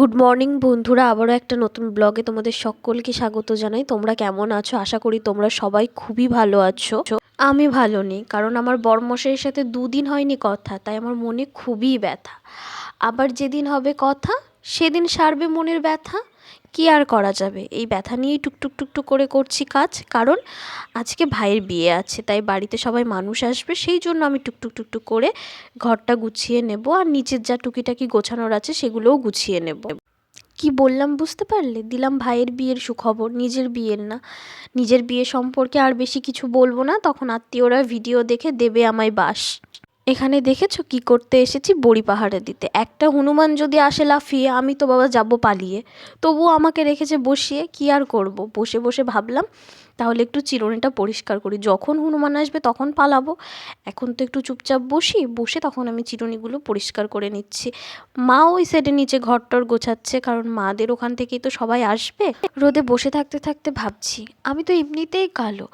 Good morning বন্ধুরা। আবারও একটা নতুন ব্লগে তোমাদের সকলকে স্বাগত জানাই। তোমরা কেমন আছো? আশা করি তোমরা সবাই খুবই ভালো আছো। আমি ভালো নেই, কারণ আমার বরমশাইয়ের সাথে দুদিন হয়নি কথা, তাই আমার মনে খুবই ব্যথা। আবার যেদিন হবে কথা, সেদিন সারবে মনের ব্যথা। কি আর করা যাবে? এই ব্যথা নিয়েই টুকটুক টুকটুক করে করছি কাজ। কারণ আজকে ভাইয়ের বিয়ে আছে, তাই বাড়িতে সবাই মানুষ আসবে, সেই জন্য আমি টুকটুক টুকটুক করে ঘরটা গুছিয়ে নেব আর নিচের যা টুকিটাকি গোছানোর আছে সেগুলোও গুছিয়ে নেব। কি বললাম বুঝতে পারলে? দিলাম ভাইয়ের বিয়ের সুখবর, নিজের বিয়ের না। নিজের বিয়ে সম্পর্কে আর বেশি কিছু বলব না, তখন আত্মীয়রা ভিডিও দেখে দেবে আমায় বাস। এখানে দেখেছ কি করতে এসেছি? বড়ি পাহাড়ে দিতে। একটা হনুমান যদি আসে লাফিয়ে, আমি তো বাবা যাব পালিয়ে। তবুও আমাকে রেখেছে বসিয়ে, কি আর করব? বসে বসে ভাবলাম, তাহলে একটু চিরুনিটা পরিষ্কার করি। যখন হনুমান আসবে তখন পালাবো। এখন তো একটু চুপচাপ বসি, বসে তখন আমি চিরুনিগুলো পরিষ্কার করে নিচ্ছি। মা ওই সাইডে নিচে ঘরটর গোছাচ্ছে, কারণ মাদের ওখান থেকেই তো সবাই আসবে। রোদে বসে থাকতে থাকতে ভাবছি, আমি তো এমনিতেই কালো,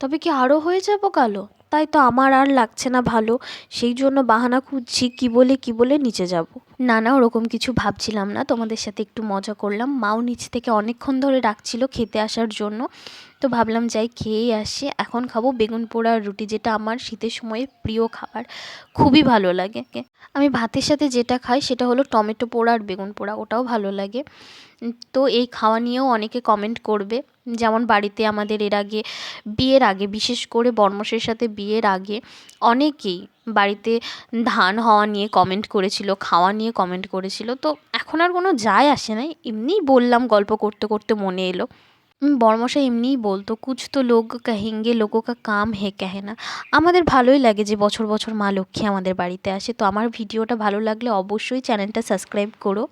তবে কি আরও হয়ে যাব কালো? তাই তো আমার আর লাগছে না ভালো। সেই জন্য বাহানা খুঁজছি কি বলে কি বলে নিচে যাব। না না, ওরকম কিছু ভাবছিলাম না। তোমাদের সাথে একটু মজা করলাম। মাও নিচ থেকে অনেকক্ষণ ধরে ডাকছিল খেতে আসার জন্য। তো ভাবলাম যাই খেয়েই আসি। এখন খাব বেগুন পোড়া রুটি, যেটা আমার শীতের সময়ে প্রিয় খাবার। খুবই ভালো লাগে। আমি ভাতের সাথে যেটা খাই সেটা হলো টমেটো পোড়া আর বেগুন পোড়া, ওটাও ভালো লাগে। তো এই খাওয়া নিয়েও অনেকে কমেন্ট করবে। যেমন বাড়িতে আমাদের এর আগে, বিয়ের আগে, বিশেষ করে বর্মশের সাথে বিয়ের আগে, অনেকেই বাড়িতে ধান হওয়া নিয়ে কমেন্ট করেছিল, খাওয়া নিয়ে কমেন্ট করেছিল। তো এখন আর কোনো যায় আসে নাই। এমনিই বললাম গল্প করতে করতে মনে এলো। বড়মশাই এমনিই বলতো, কুছ তো লোক কাহেঙ্গে, লোক কা কাম হে কাহে না। আমাদের ভালোই লাগে যে বছর বছর মা লক্ষ্মী আমাদের বাড়িতে আসে, তো আমার ভিডিওটা ভালো লাগলে অবশ্যই চ্যানেলটা সাবস্ক্রাইব করো।